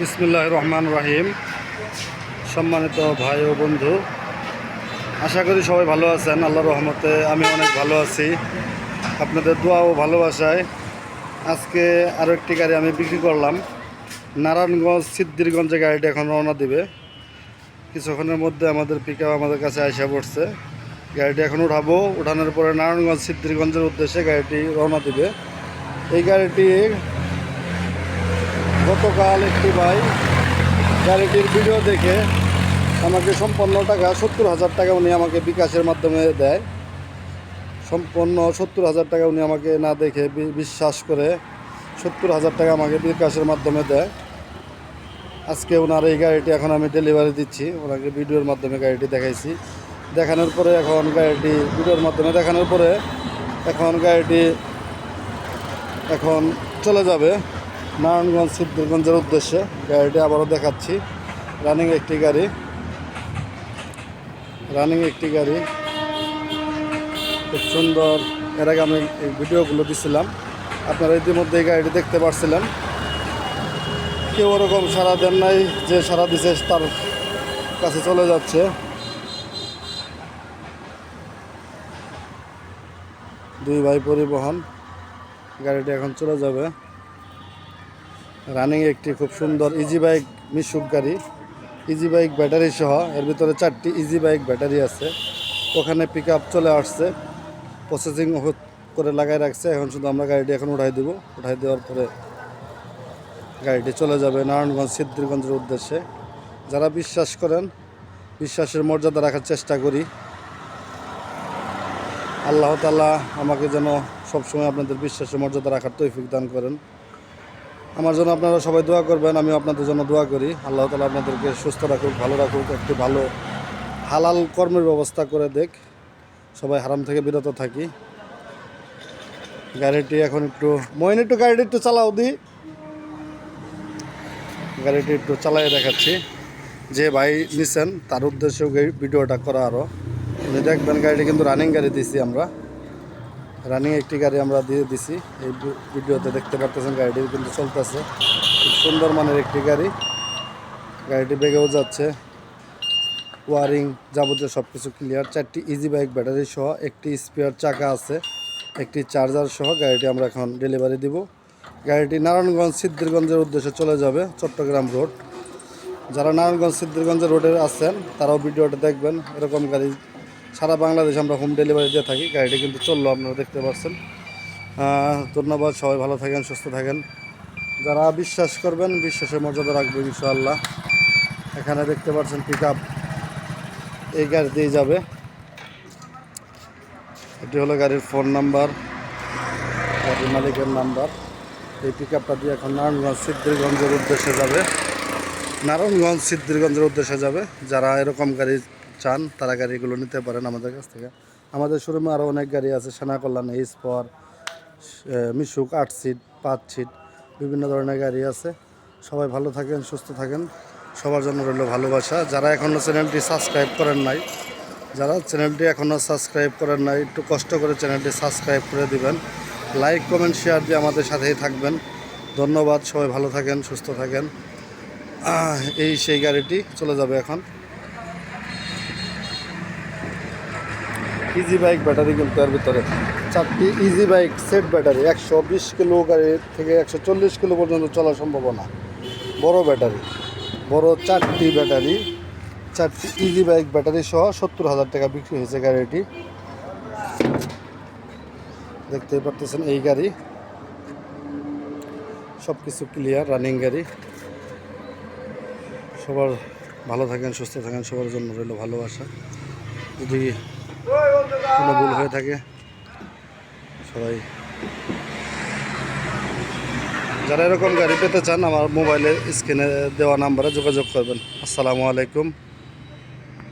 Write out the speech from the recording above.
বিসমুল্লাহ রহমান রাহিম। সম্মানিত ভাই ও বন্ধু, আশা করি সবাই ভালো আছেন আল্লাহ রহমতে আমি অনেক ভালো আছি। আপনাদের দোয়া ও ভালোবাসায় আজকে আরও একটি গাড়ি আমি বিক্রি করলাম। নারায়ণগঞ্জ সিদ্ধিরগঞ্জে গাড়িটা এখন রওনা দিবে। কিছুক্ষণের মধ্যে আমাদের পিক আমাদের কাছে আসা পড়ছে। গাড়িটি এখন উঠাবো, উঠানোর পরে নারায়ণগঞ্জ সিদ্ধিরগঞ্জের উদ্দেশ্যে গাড়িটি রওনা দিবে। এই গাড়িটি গতকাল একটি ভাই গাড়িটির ভিডিও দেখে আমাকে সম্পন্ন টাকা সত্তর হাজার টাকা উনি আমাকে বিকাশের মাধ্যমে দেয়। সম্পন্ন সত্তর হাজার টাকা উনি আমাকে না দেখে বিশ্বাস করে সত্তর হাজার টাকা আমাকে বিকাশের মাধ্যমে দেয়। আজকে ওনার এই গাড়িটি এখন আমি ডেলিভারি দিচ্ছি। ওনাকে ভিডিওর মাধ্যমে গাড়িটি দেখাইছি। দেখানোর পরে এখন গাড়িটি ভিডিওর মাধ্যমে দেখানোর পরে এখন গাড়িটি এখন চলে যাবে। নারায়ণগঞ্জ সিদ্ধিরগঞ্জের উদ্দেশ্যে গাড়িটি আবারও দেখাচ্ছি। রানিং একটি গাড়ি। রানিং একটি গাড়ি। খুব সুন্দর। এর আগে আমি এই ভিডিওগুলো দিছিলাম। আপনারা ইতিমধ্যে এই গাড়িটি দেখতে পারছিলেন। কেউ ওরকম সারা দেন নাই, যে সারা দিছে তার কাছে চলে যাচ্ছে। দুই ভাই পরিবহন, গাড়িটি এখন চলে যাবে। রানিং একটি খুব সুন্দর ইজি বাইক মিশুক গাড়ি। ইজি বাইক ব্যাটারি সহ, এর ভিতরে চারটি ইজি বাইক ব্যাটারি আছে। ওখানে পিক চলে আসছে। প্রসেসিং করে লাগাই রাখছে। এখন শুধু আমরা গাড়িটি এখন উঠাই দেবো। উঠাই দেওয়ার পরে গাড়িটি চলে যাবে নারায়ণগঞ্জ সিদ্ধিরগঞ্জের উদ্দেশ্যে। যারা বিশ্বাস করেন, বিশ্বাসের মর্যাদা রাখার চেষ্টা করি। আল্লাহ তালা আমাকে যেন সবসময় আপনাদের বিশ্বাসের মর্যাদা রাখার তৌফিক দান করেন। আমার জন্য আপনারা সবাই দোয়া করবেন আমি আপনাদের জন্য দোয়া করি। আল্লাহ তালা আপনাদেরকে সুস্থ রাখুক, ভালো রাখুক, একটি ভালো হালাল কর্মের ব্যবস্থা করে দেখ। সবাই হারাম থেকে বিরত থাকি। গাড়িটি এখন একটু মইন একটু গাড়িটি একটু চালাও দি। গাড়িটি একটু চালাই দেখাচ্ছি। যে ভাই নিছেন, তার উদ্দেশ্যে ভিডিওটা করা আরও দেখবেন গাড়িটি কিন্তু রানিং গাড়ি দিছি আমরা। রানিং একটি গাড়ি আমরা দিয়ে দিছি। এই ভিডিওতে দেখতে পারতেছেন গাড়িটি কিন্তু চলতেছে। খুব সুন্দর মানের একটি গাড়ি। গাড়িটি বেগেও যাচ্ছে। ওয়ারিং যাবতীয় সব কিছু ক্লিয়ার চারটি ইজি বাইক ব্যাটারি সহ একটি স্পেয়ার চাকা আছে, একটি চার্জার সহ গাড়িটি আমরা এখন ডেলিভারি দিব। গাড়িটি নারায়ণগঞ্জ সিদ্ধিরগঞ্জের উদ্দেশ্যে চলে যাবে, চট্টগ্রাম রোড যারা নারায়ণগঞ্জ সিদ্ধিরগঞ্জের রোডে আছেন, তারাও ভিডিওটা দেখবেন। এরকম গাড়ি সারা বাংলাদেশে আমরা হোম ডেলিভারি দিয়ে থাকি। গাড়িটি কিন্তু চলল, আপনারা দেখতে পাচ্ছেন। ধন্যবাদ, সবাই ভালো থাকেন, সুস্থ থাকেন। যারা বিশ্বাস করবেন, বিশ্বাসের মর্যাদা রাখবে ইনশাআল্লাহ। এখানে দেখতে পাচ্ছেন পিক এই গাড়ি দিয়ে যাবে। এটি হলো গাড়ির ফোন নাম্বার গাড়ির মালিকের নাম্বার এই পিক আপটা দিয়ে এখন নারায়ণগঞ্জ, সিদ্ধিরগঞ্জের উদ্দেশ্যে যাবে। নারায়ণগঞ্জ, সিদ্ধিরগঞ্জের উদ্দেশ্যে যাবে। যারা এরকম গাড়ি চান, তারা গাড়িগুলো নিতে পারেন আমাদের কাছ থেকে। আমাদের শোরুমে আরও অনেক গাড়ি আছে সেনা কল্যাণ এইচ পর মিশুক, আট সিট, পাঁচ সিট, বিভিন্ন ধরনের গাড়ি আছে। সবাই ভালো থাকেন, সুস্থ থাকেন। সবার জন্য রইল ভালোবাসা। যারা এখনও চ্যানেলটি সাবস্ক্রাইব করেন নাই, যারা চ্যানেলটি এখনও সাবস্ক্রাইব করেন নাই, একটু কষ্ট করে চ্যানেলটি সাবস্ক্রাইব করে দিবেন। লাইক, কমেন্ট, শেয়ার দিয়ে আমাদের সাথেই থাকবেন। ধন্যবাদ, সবাই ভালো থাকেন, সুস্থ থাকেন। এই সেই গাড়িটি চলে যাবে এখন। ইজি বাইক ব্যাটারি কিন্তু এর ভিতরে। চারটি ইজি বাইক সেট ব্যাটারি একশো বিশ কিলো গাড়ি থেকে একশো চল্লিশ কিলো পর্যন্ত চলা সম্ভাবনা। বড় ব্যাটারি বড় চারটি ব্যাটারি চারটি ইজি বাইক ব্যাটারি সহ সত্তর হাজার টাকা বিক্রি হয়েছে গাড়িটি। দেখতে পারতেছেন এই গাড়ি। সব কিছু ক্লিয়ার রানিং গাড়ি। সবার ভালো থাকেন, সুস্থ থাকেন, সবার জন্য রইল ভালোবাসা। যদি কোনো ভুল হয়ে থাকে। সবাই। যারা এরকম গাড়ি পেতে চান, আমার মোবাইলে স্ক্রিনে দেওয়া নাম্বারে যোগাযোগ করবেন। আসসালামু আলাইকুম।